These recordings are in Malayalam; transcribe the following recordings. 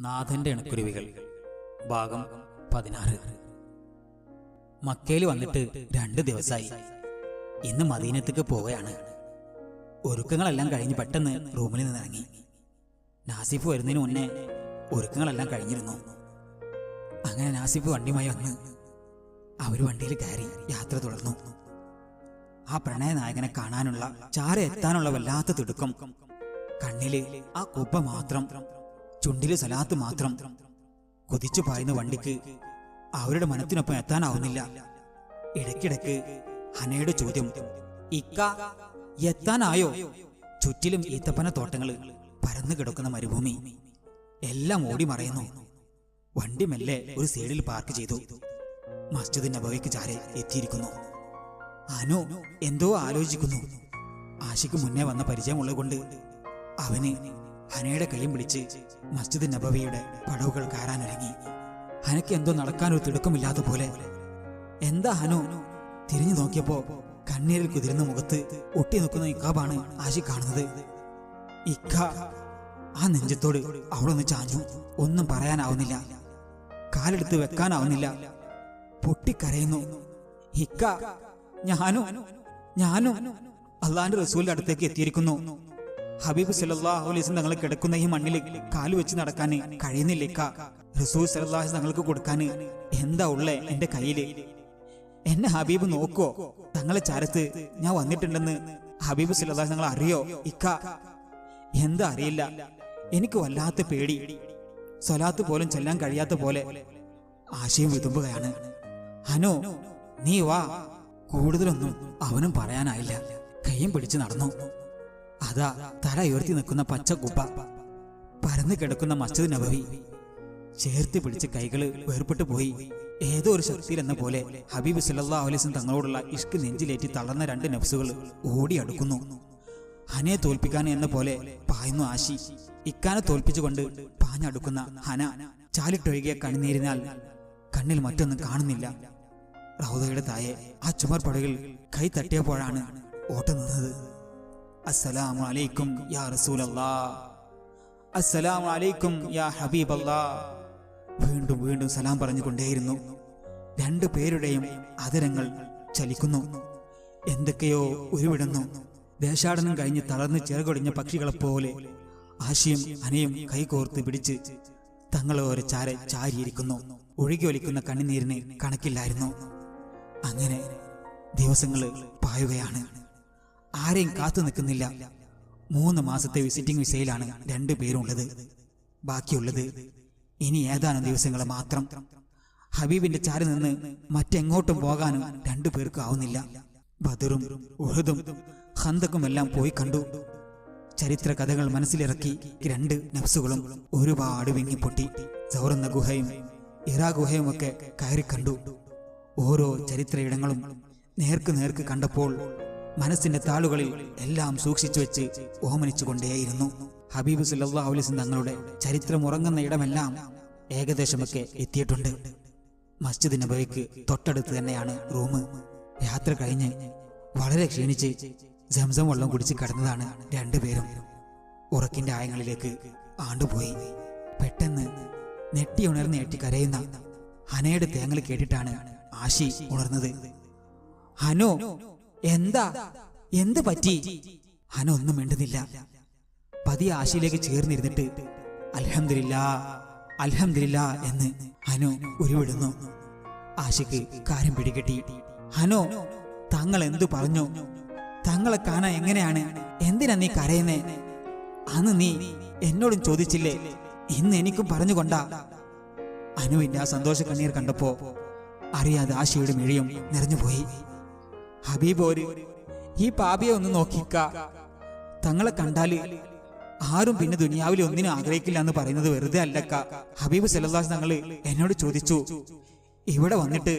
നാഥന്റെ ഇണക്കുരുവികൾ ഭാഗം പതിനാറ്. മക്കയിൽ വന്നിട്ട് രണ്ട് ദിവസമായി ഇന്ന് മദീനത്തേക്ക് പോവുകയാണ്. ഒരുക്കങ്ങളെല്ലാം കഴിഞ്ഞ് പെട്ടെന്ന് റൂമിൽ നിന്ന് ഇറങ്ങി നാസിഫ് വരുന്നതിന് മുന്നേ ഒരുക്കങ്ങളെല്ലാം കഴിഞ്ഞിരുന്നു. അങ്ങനെ നാസിഫ് വണ്ടിയുമായി വന്ന് അവർ വണ്ടിയിൽ കയറി യാത്ര തുടർന്നു. ആ പ്രണയനായകനെ കാണാനുള്ള ചാര എത്താനുള്ള വല്ലാത്ത തിടുക്കം കണ്ണിലെ ആ കുപ്പ മാത്രം ചുണ്ടിൽ സലാത്ത് മാത്രം കുതിച്ചു പായുന്ന വണ്ടിക്ക് അവരുടെ മനത്തിനൊപ്പം എത്താനാവുന്നില്ല. ഇടയ്ക്കിടയ്ക്ക് ഹനയുടെ ചോദ്യം ഇക്ക എത്താനായോ? ചുറ്റിലും ഈത്തപ്പന തോട്ടങ്ങൾ പരന്നു കിടക്കുന്ന മരുഭൂമി. എല്ലാം ഓടി മറയുന്നു. വണ്ടി മെല്ലെ ഒരു സൈഡിൽ പാർക്ക് ചെയ്തു. മസ്ജിദ് നബവയ്ക്ക് ചാരെ എത്തിയിരിക്കുന്നു. അനു എന്തോ ആലോചിക്കുന്നു. ആശിക്ക് മുന്നേ വന്ന പരിചയമുള്ളത് കൊണ്ട് അവന് ഹനയുടെ കൈയും പിടിച്ച് മസ്ജിദ് നബവിയുടെ പടവുകൾ കയറാനൊരുങ്ങി ഹനയ്ക്ക് എന്തോ നടക്കാനൊരു തിടുക്കമില്ലാത്ത പോലെ. എന്താ ഹനു? തിരിഞ്ഞു നോക്കിയപ്പോ കണ്ണീരിൽ കുതിരുന്ന മുഖത്ത് ഒട്ടി നിൽക്കുന്ന ഇക്കാബാണ് ആശി കാണുന്നത്. ഇക്ക ആ നെഞ്ചത്തോട് അവളൊന്ന് ചാഞ്ഞു. ഒന്നും പറയാനാവുന്നില്ല. കാലെടുത്ത് വെക്കാനാവുന്നില്ല. പൊട്ടിക്കരയുന്നു. ഇക്ക ഞാനും ഞാനും അള്ളാന്റെ റസൂലിന്റെ അടുത്തേക്ക് എത്തിയിരിക്കുന്നു. ഹബീബ് സല്ലല്ലാഹു അലൈഹി തങ്ങളെ കിടക്കുന്ന ഈ മണ്ണിൽ കാലു വെച്ച് നടക്കാൻ കഴിയുന്നില്ല ഇക്ക? റസൂൽ സല്ലല്ലാഹു അലൈഹി തങ്ങൾക്ക് കൊടുക്കാൻ എന്താ ഉള്ളേ എന്റെ കയ്യിൽ? എന്നെ ഹബീബ് നോക്കോ? തങ്ങളെ ചാരത്ത് ഞാൻ വന്നിട്ടുണ്ടെന്ന് ഹബീബ് അലൈഹി തങ്ങൾ അറിയോ ഇക്ക? എന്താ അറിയില്ല. എനിക്ക് വല്ലാത്ത പേടി. സ്വലാത്ത് പോലും ചെല്ലാൻ കഴിയാത്ത പോലെ ആശയം വിതുമ്പുകയാണ്. ഹനോ നീ വാ. കൂടുതലൊന്നും അവനും പറയാനായില്ല. കയ്യും പിടിച്ച് നടന്നു. അതാ തല ഉയർത്തി നിൽക്കുന്ന പച്ച കുപ്പ. പരന്നു കിടക്കുന്ന മസ്ജിദ് നബവി. ചേർത്ത് പിടിച്ച് കൈകൾ വേർപെട്ടു പോയി. ഏതോ ഒരു ശക്തിയിൽ എന്ന പോലെ ഹബീബ് സല്ലല്ലാഹു അലൈഹി തങ്ങളോടുള്ള ഇഷ്ക് നെഞ്ചിലേറ്റി തളർന്ന രണ്ട് നഫ്സുകൾ ഓടി അടുക്കുന്നു. ഹനയെ തോൽപ്പിക്കാൻ എന്ന പോലെ പായുന്നു ആശി. ഇക്കാനെ തോൽപ്പിച്ചുകൊണ്ട് പാഞ്ഞടുക്കുന്ന ഹന ചാലിട്ടൊഴുകിയ കണ്ണുനീരിനാൽ കണ്ണിൽ മറ്റൊന്നും കാണുന്നില്ല. റൗദയുടെ തായെ ആ ചുമർ പടകിൽ കൈ തട്ടിയപ്പോഴാണ് ഓട്ടം നിന്നത്. അസ്സലാമു അലൈക്കും യാ അസ്സലാമു അലൈക്കും യാ വീണ്ടും വീണ്ടും സലാം പറഞ്ഞുകൊണ്ടേയിരുന്നു രണ്ടു പേരുടെയും അതിരങ്ങൾ ചലിക്കുന്നു. എന്തൊക്കെയോ ഉരുവിടുന്നു. ദേശാടനം കഴിഞ്ഞ് തളർന്ന് ചിറകൊടിഞ്ഞ പക്ഷികളെപ്പോലെ ആശയും അനയും കൈകോർത്ത് പിടിച്ച് തങ്ങളെ ഒരു ചാര ചാരിയിരിക്കുന്നു. ഒഴുകി ഒലിക്കുന്ന കണ്ണുനീരിന് കണക്കില്ലായിരുന്നു. അങ്ങനെ ദിവസങ്ങൾ പായുകയാണ്. ആരെയും കാത്തു നിൽക്കുന്നില്ല. മൂന്ന് മാസത്തെ വിസിറ്റിംഗ് വിസയിലാണ് രണ്ടു പേരുള്ളത്. ബാക്കിയുള്ളത് ഇനി ഏതാനും ദിവസങ്ങൾ മാത്രം. ഹബീബിന്റെ ചാരി നിന്ന് മറ്റെങ്ങോട്ടും പോകാനും രണ്ടു പേർക്ക് ആവുന്നില്ല. ബദറും ഉഹദും ഹന്തക്കും എല്ലാം പോയി കണ്ടു. ചരിത്ര കഥകൾ മനസ്സിലിറക്കി രണ്ട് നഫ്സുകളും ഒരുപാട് വിങ്ങിപ്പൊട്ടി സൗറന്ന ഗുഹയും ഇറാ ഗുഹയും ഒക്കെ കയറി കണ്ടു. ഓരോ ചരിത്ര ഇടങ്ങളും നേർക്ക് നേർക്ക് കണ്ടപ്പോൾ മനസ്സിന്റെ താളുകളിൽ എല്ലാം സൂക്ഷിച്ചു വെച്ച് ഓമനിച്ചുകൊണ്ടേയിരുന്നു. ഹബീബ് അലൈഹി തങ്ങളുടെ ചരിത്രം ഉറങ്ങുന്ന ഇടമെല്ലാം ഏകദേശമൊക്കെ എത്തിയിട്ടുണ്ട്. മസ്ജിദ് നബവിക്ക് തൊട്ടടുത്ത് തന്നെയാണ് റൂം യാത്ര കഴിഞ്ഞ് വളരെ ക്ഷീണിച്ച് ജംസം വെള്ളം കുടിച്ച് കടന്നതാണ് രണ്ടുപേരും. ഉറക്കിന്റെ ആയങ്ങളിലേക്ക് ആണ്ടുപോയി. പെട്ടെന്ന് നെട്ടി ഉണർന്ന് ഏറ്റി കരയുന്ന ഹനയുടെ തേങ്ങൽ കേട്ടിട്ടാണ് ആശി ഉണർന്നത്. ഹനോ എന്താ? എന്ത് പറ്റി? ഹന ഒന്നും മിണ്ടുന്നില്ല. പതി ആശയിലേക്ക് ചേർന്നിരുന്നിട്ട് അലഹമില്ല അലഹമില്ല എന്ന് ഹനു ഉരുവിടുന്നു. ആശയ്ക്ക് കാര്യം പിടികെട്ടി. ഹനോ തങ്ങൾ എന്തു പറഞ്ഞു? തങ്ങളെ കാണാൻ എങ്ങനെയാണ്? എന്തിനാ നീ കരയുന്നേ? അന്ന് നീ എന്നോടും ചോദിച്ചില്ലേ? ഇന്ന് എനിക്കും പറഞ്ഞുകൊണ്ടാ അനുവിന്റെ ആ സന്തോഷ കണ്ണീർ കണ്ടപ്പോ അറിയാതെ ആശയുടെ മിഴിയും നിറഞ്ഞുപോയി. ഹബീബ് ഒരു ഈ പാപിയെ ഒന്ന് നോക്കിക്ക. തങ്ങളെ കണ്ടാൽ ആരും പിന്നെ ദുനിയാവിൽ ഒന്നിനും ആഗ്രഹിക്കില്ല എന്ന് പറയുന്നത് വെറുതെ അല്ലക്ക. ഹബീബ് സലല്ലാസ് തങ്ങൾ എന്നോട് ചോദിച്ചു ഇവിടെ വന്നിട്ട്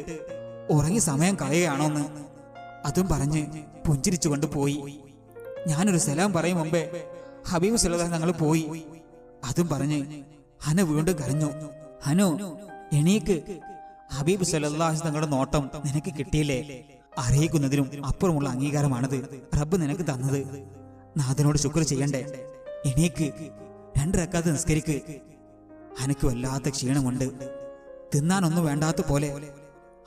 ഉറങ്ങി സമയം കളയുകയാണോന്ന്? അതും പറഞ്ഞ് പുഞ്ചിരിച്ചുകൊണ്ട് പോയി. ഞാനൊരു സലാം പറയും മുമ്പേ ഹബീബ് സലല്ലാസ് തങ്ങൾ പോയി. അതും പറഞ്ഞ് ഹന വീണ്ടും കരഞ്ഞു. ഹനു എണീക്ക്. ഹബീബ് സലല്ലാസ് തങ്ങളുടെ നോട്ടം നിനക്ക് കിട്ടിയില്ലേ? അറിയിക്കുന്നതിനും അപ്പുറമുള്ള അംഗീകാരമാണത് റബ്ബ് നിനക്ക് തന്നത്. നാഥനോട് ശുക്ർ ചെയ്യണ്ടേ? എണീക്ക്. രണ്ടിറക്കാത്ത നിസ്കരിക്ക്. അനക്ക് വല്ലാത്ത ക്ഷീണമുണ്ട്. തിന്നാനൊന്നും വേണ്ടാത്ത പോലെ.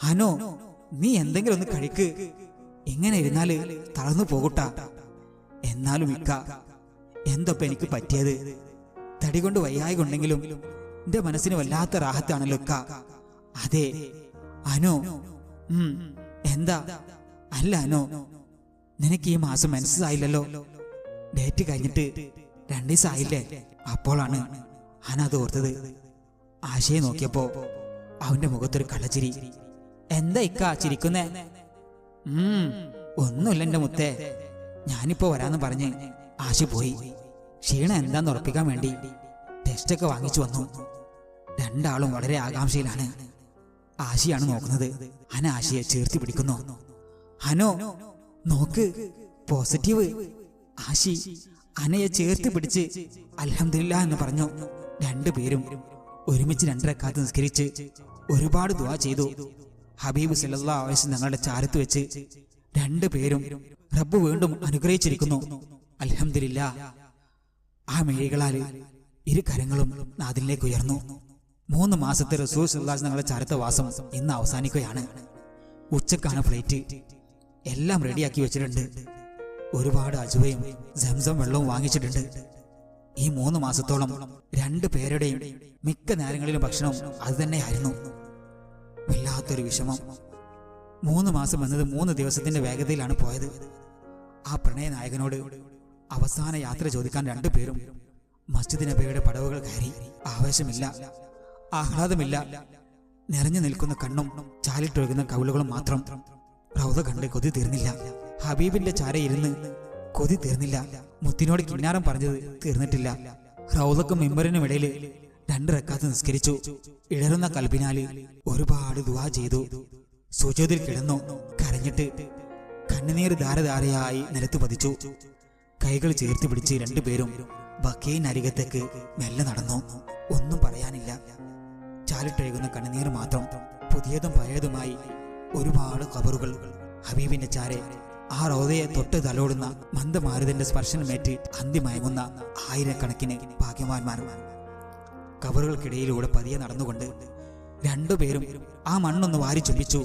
അനോ നീ എന്തെങ്കിലും ഒന്ന് കഴിക്ക്. എങ്ങനെ ഇരുന്നാൽ തളർന്നു പോകൂട്ട. എന്നാലും ഇക്ക എന്തൊപ്പ എനിക്ക് പറ്റിയത്? തടി കൊണ്ട് വയ്യായി കൊണ്ടെങ്കിലും എന്റെ മനസ്സിന് വല്ലാത്ത റാഹത്താണല്ലോ ഇക്ക. അതെ. അനോ ഉം, എന്താ? അല്ല അനോ നിനക്ക് ഈ മാസം മനസ്സിലായില്ലല്ലോ. ഡേറ്റ് കഴിഞ്ഞിട്ട് രണ്ടു ദിവസം ആയില്ലേ? അപ്പോഴാണ് അന അത് ഓർത്തത്. ആശയെ നോക്കിയപ്പോ അവന്റെ മുഖത്തൊരു കള്ളച്ചിരി. എന്താ ഇക്ക ചിരിക്കുന്നേ? ഉം ഒന്നുമില്ല എന്റെ മുത്തേ. ഞാനിപ്പോ വരാന്ന് പറഞ്ഞ് ആശ പോയി. ക്ഷീണ എന്താന്ന് ഉറപ്പിക്കാൻ വേണ്ടി ടെസ്റ്റൊക്കെ വാങ്ങിച്ചു വന്നു. രണ്ടാളും വളരെ ആകാംക്ഷയിലാണ്. ആശയാണ് നോക്കുന്നത്. അന ആശയെ ചേർത്തി പിടിക്കുന്നു. ഹനോ നോക്ക് പോസിറ്റീവ്. ആശി അനയെ ചേർത്ത് പിടിച്ച് അലഹമില്ല എന്ന് പറഞ്ഞു. രണ്ടുപേരും ഒരുമിച്ച് രണ്ടരക്കാത്ത് നിസ്കരിച്ച് ഒരുപാട് ദുവാ ചെയ്തു. ഹബീബ് സല്ലല്ലാഹു അലൈഹി ഞങ്ങളുടെ ചാരത്ത് വെച്ച് രണ്ടുപേരും റബ്ബ് വീണ്ടും അനുഗ്രഹിച്ചിരിക്കുന്നു. അലഹമില്ല ആ മേഴികളാൽ ഇരു കരങ്ങളും നാദിലേക്ക് ഉയർന്നു. മൂന്ന് മാസത്തെ റസൂൽ സല്ലല്ലാഹു ഞങ്ങളുടെ ചാരത്ത വാസം ഇന്ന് അവസാനിക്കുകയാണ്. ഉച്ചക്കാണ് ഫ്ലൈറ്റ് എല്ലാം റെഡിയാക്കി വെച്ചിട്ടുണ്ട്. ഒരുപാട് അജുവയും സംസം വെള്ളവും വാങ്ങിച്ചിട്ടുണ്ട്. ഈ മൂന്ന് മാസത്തോളം രണ്ടു പേരുടെയും മിക്ക നേരങ്ങളിലും ഭക്ഷണം അത് തന്നെയായിരുന്നു. വല്ലാത്തൊരു വിഷമം. മൂന്ന് മാസം എന്നത് മൂന്ന് ദിവസത്തിന്റെ വേഗതയിലാണ് പോയത്. ആ പ്രണയ നായകനോട് അവസാന യാത്ര ചോദിക്കാൻ രണ്ടുപേരും മസ്ജിദ് നബിയുടെ പടവുകൾ കയറി. ആവേശമില്ല. ആഹ്ലാദമില്ല. നിറഞ്ഞു നിൽക്കുന്ന കണ്ണും ചാലിട്ടൊഴുകുന്ന കവിളുകളും മാത്രം റൗദ കണ്ട് കൊതി തീർന്നില്ല. ഹബീബിന്റെ ചാരയിരുന്ന് കൊതി തീർന്നില്ല. മുത്തിനോട് കിന്നാരം പറഞ്ഞത് തീർന്നിട്ടില്ല. റൗദക്കും മെമ്പറിനും ഇടയിൽ രണ്ട് റക്കാത്ത് നിസ്കരിച്ചു. ഇടറുന്ന കൽബിനാല് ഒരുപാട് ദുവാ ചെയ്തു. സുജോതിൽ കിടന്നു. കരഞ്ഞിട്ട് കണ്ണുനീർ ധാരധാരയായി നിലത്ത് പതിച്ചു. കൈകൾ ചേർത്ത് പിടിച്ച് രണ്ടുപേരും ബക്കീനരികത്തേക്ക് മെല്ലെ നടന്നു. ഒന്നും പറയാനില്ല. ചാലിട്ടൊഴുകുന്ന കണ്ണുനീർ മാത്രം പുതിയതും പഴയതുമായി ഒരുപാട് കബറുകൾ ഹബീബിന്റെ ചാരെ ആ റോദയെ തൊട്ട് തലോടുന്ന മന്ദമാരുതന്റെ സ്പർശനമേറ്റ് അന്തിമയങ്ങുന്ന ആയിരക്കണക്കിന് ഭാഗ്യവാന്മാർ. കബറുകൾക്കിടയിലൂടെ പതിയെ നടന്നുകൊണ്ട് രണ്ടുപേരും ആ മണ്ണൊന്ന് വാരി ചൊല്ലിച്ചു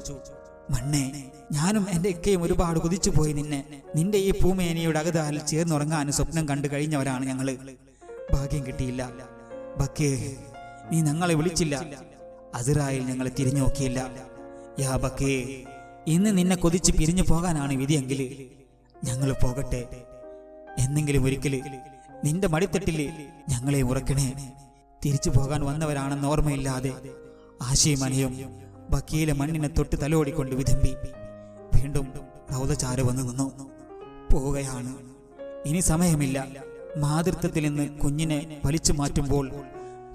മണ്ണേ ഞാനും എന്റെ ഇക്കയും ഒരുപാട് കുതിച്ചു പോയി നിന്നെ. നിന്റെ ഈ പൂമേനയുടെ അകതാൽ ചേർന്നുറങ്ങാൻ സ്വപ്നം കണ്ടു കഴിഞ്ഞവരാണ് ഞങ്ങൾ. ഭാഗ്യം കിട്ടിയില്ല. ബക്കേ നീ ഞങ്ങളെ വിളിച്ചില്ല. അസിറായിൽ ഞങ്ങളെ തിരിഞ്ഞു നോക്കിയില്ല. യാ ബക്കേ ഇന്ന് നിന്നെ കൊതിച്ച് പിരിഞ്ഞു പോകാനാണ് വിധിയെങ്കിൽ ഞങ്ങൾ പോകട്ടെ. എന്നെങ്കിലും ഒരിക്കൽ നിന്റെ മടിത്തട്ടിൽ ഞങ്ങളെ ഉറക്കണേ. തിരിച്ചു പോകാൻ വന്നവരാണെന്ന് ഓർമ്മയില്ലാതെ ആശയമനയും ബക്കിയിലെ മണ്ണിനെ തൊട്ട് തലോടിക്കൊണ്ട് വിതമ്പി വീണ്ടും റൗദചാര വന്നു നിന്നു. പോവുകയാണ്. ഇനി സമയമില്ല. മാതൃത്വത്തിൽ നിന്ന് കുഞ്ഞിനെ വലിച്ചു മാറ്റുമ്പോൾ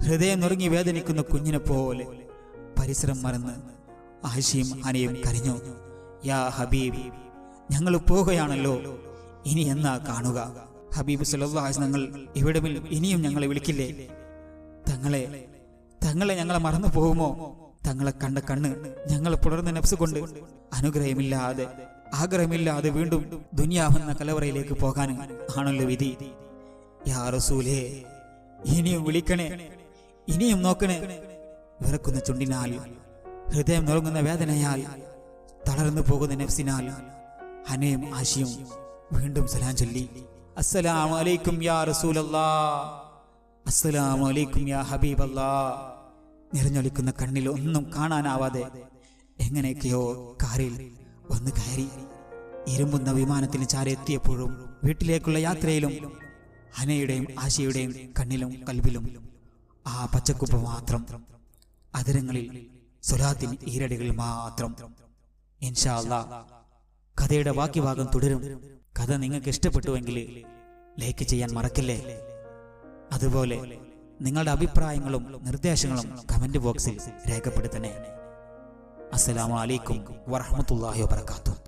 ഹൃദയം നുറങ്ങി വേദനിക്കുന്ന കുഞ്ഞിനെ പോലെ പരിസരം മറന്ന് ആശയും അനയും കരഞ്ഞു. യാ ഹബീബ് ഞങ്ങൾ പോവുകയാണല്ലോ. ഇനി എന്നാ കാണുക? ഹബീബ് സല്ലാസ് ഞങ്ങൾ ഇവിടെ ഇനിയും ഞങ്ങളെ വിളിക്കില്ലേ? തങ്ങളെ തങ്ങളെ ഞങ്ങളെ മറന്നു പോകുമോ? തങ്ങളെ കണ്ട കണ്ണ് ഞങ്ങൾ പുലർന്ന നഫ്സ് കൊണ്ട് അനുഗ്രഹമില്ലാതെ ആഗ്രഹമില്ലാതെ വീണ്ടും ദുനിയാവെന്ന കലവറയിലേക്ക് പോകാൻ ആണല്ലോ വിധി. യാ റസൂലേ ഇനിയും വിളിക്കണേ. ഇനിയും നോക്കണേ. വിറക്കുന്ന ചുണ്ടിനാൽ ഹൃദയം നുറങ്ങുന്ന വേദനയാൽ തളർന്നു പോകുന്ന നഫ്സിനാൽ ഹനയും ആശയും വീണ്ടും സലാം ചൊല്ലി. അസ്സലാമു അലൈക്കും യാ റസൂലല്ലാ. അസ്സലാമു അലൈക്കും യാ ഹബീബല്ലാ. നിറഞ്ഞൊലിക്കുന്ന കണ്ണിൽ ഒന്നും കാണാനാവാതെ എങ്ങനെയൊക്കെയോ കാറിൽ വന്ന് കയറി. ഇരുമ്പുന്ന വിമാനത്തിന് ചാരെത്തിയപ്പോഴും വീട്ടിലേക്കുള്ള യാത്രയിലും ഹനയുടെയും ആശയുടെയും കണ്ണിലും കൽവിലും ആ പച്ചക്കുപ്പ മാത്രം. അതിരങ്ങളിൽ സ്വലാത്തിൻ ഈരടികൾ മാത്രം. ഇൻഷാ കഥയുടെ ബാക്കി ഭാഗം തുടരും. കഥ നിങ്ങൾക്ക് ഇഷ്ടപ്പെട്ടുവെങ്കിൽ ലൈക്ക് ചെയ്യാൻ മറക്കില്ലേ? അതുപോലെ നിങ്ങളുടെ അഭിപ്രായങ്ങളും നിർദ്ദേശങ്ങളും കമന്റ് ബോക്സിൽ രേഖപ്പെടുത്തണേ. അസ്സലാമു അലൈക്കും വറഹ്മത്തുള്ളാഹി വബറകാതുഹു.